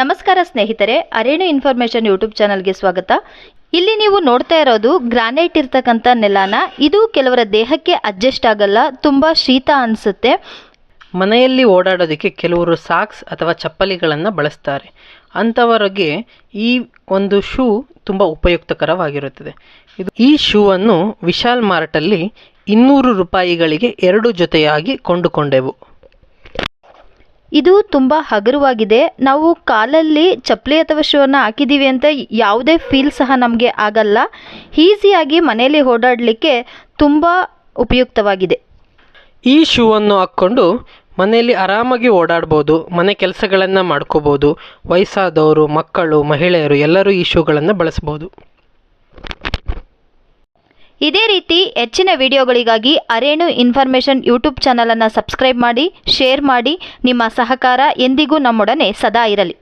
ನಮಸ್ಕಾರ ಸ್ನೇಹಿತರೆ ಅರೇಣು information YouTube ಚಾನಲ್ಗೆ ಸ್ವಾಗತ. ಇಲ್ಲಿ ನೀವು ನೋಡ್ತಾ ಇರೋದು ಗ್ರಾನೈಟ್ ಇರ್ತಕ್ಕಂಥ ನೆಲನ. ಇದು ಕೆಲವರ ದೇಹಕ್ಕೆ ಅಡ್ಜಸ್ಟ್ ಆಗಲ್ಲ, ತುಂಬ ಶೀತ ಅನಿಸುತ್ತೆ. ಮನೆಯಲ್ಲಿ ಓಡಾಡೋದಕ್ಕೆ ಕೆಲವರು ಸಾಕ್ಸ್ ಅಥವಾ ಚಪ್ಪಲಿಗಳನ್ನು ಬಳಸ್ತಾರೆ. ಅಂಥವರಿಗೆ ಈ ಒಂದು ಶೂ ತುಂಬ ಉಪಯುಕ್ತಕರವಾಗಿರುತ್ತದೆ. ಇದು ಈ ಶೂವನ್ನು ವಿಶಾಲ್ ಮಾರ್ಟಲ್ಲಿ ಇನ್ನೂರು ರೂಪಾಯಿಗಳಿಗೆ ಎರಡು ಜೊತೆಯಾಗಿ ಕೊಂಡುಕೊಂಡೆವು. ಇದು ತುಂಬ ಹಗುರವಾಗಿದೆ. ನಾವು ಕಾಲಲ್ಲಿ ಚಪ್ಪಲಿ ಅಥವಾ ಶೂವನ್ನು ಹಾಕಿದ್ದೀವಿ ಅಂತ ಯಾವುದೇ ಫೀಲ್ ಸಹ ನಮಗೆ ಆಗಲ್ಲ. ಈಸಿಯಾಗಿ ಮನೆಯಲ್ಲಿ ಓಡಾಡಲಿಕ್ಕೆ ತುಂಬ ಉಪಯುಕ್ತವಾಗಿದೆ. ಈ ಶೂವನ್ನು ಹಾಕ್ಕೊಂಡು ಮನೆಯಲ್ಲಿ ಆರಾಮಾಗಿ ಓಡಾಡ್ಬೋದು, ಮನೆ ಕೆಲಸಗಳನ್ನು ಮಾಡ್ಕೋಬೋದು, ವಯಸ್ಸಾದವರು, ಮಕ್ಕಳು, ಮಹಿಳೆಯರು ಎಲ್ಲರೂ ಈ ಶೂಗಳನ್ನು ಬಳಸ್ಬೋದು. ಇದೇ ರೀತಿ ಹೆಚ್ಚಿನ ವಿಡಿಯೋಗಳಿಗಾಗಿ ಅರೇಣು ಇನ್ಫಾರ್ಮೇಷನ್ ಯೂಟ್ಯೂಬ್ ಚಾನಲನ್ನು ಸಬ್ಸ್ಕ್ರೈಬ್ ಮಾಡಿ, ಶೇರ್ ಮಾಡಿ. ನಿಮ್ಮ ಸಹಕಾರ ಎಂದಿಗೂ ನಮ್ಮೊಡನೆ ಸದಾ ಇರಲಿ.